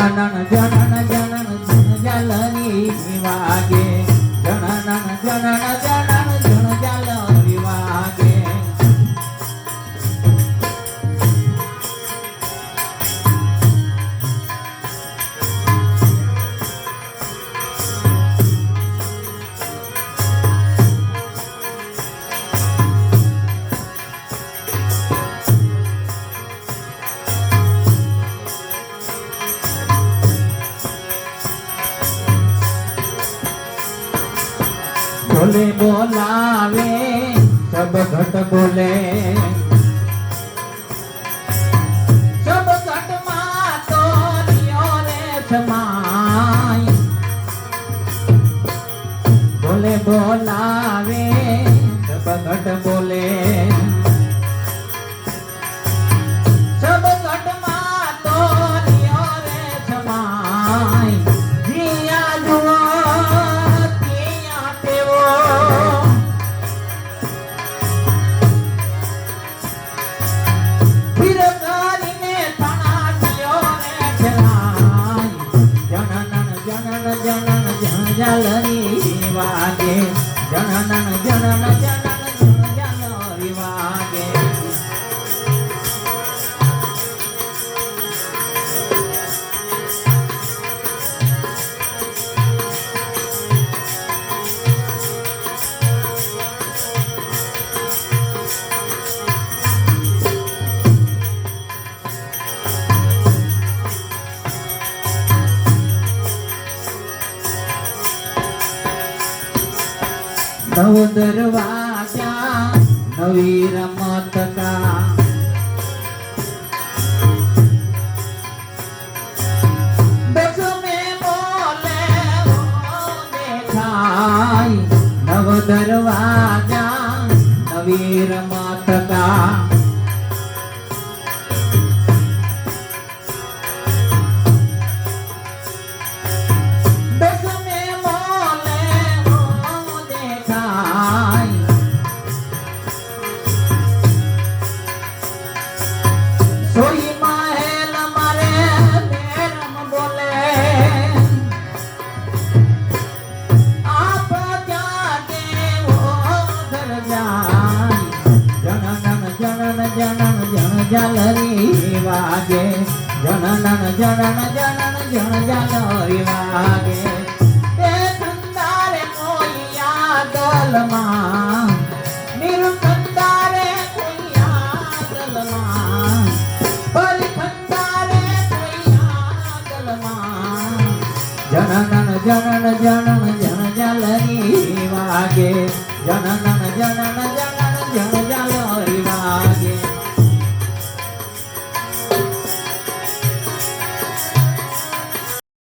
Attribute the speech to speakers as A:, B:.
A: જનન જનન જનન જન જલની વાગે જનન જનન જનન બોલે બોલાવે સબ ઘટ બોલે. સબ ઘટમાં તો રિયો રે સમાય બોલે બોલાવે જલરી વાગે જનનન જનન જનન નવ દરવાજા નવી રમત કા દસમે બોલે ઓ દેખાય નવ દરવાજા નવી રમત ઘર જાય જનનન જનન જન જન જલરી વાગે જન જલરી વાગે તે ખંડારે કોઈ યાદલમાં નિર્ખંડારે કોઈ યાદલમાં પરિખંડારે કોઈ યાદલમાં જનનન જનન જનન Yeah, na na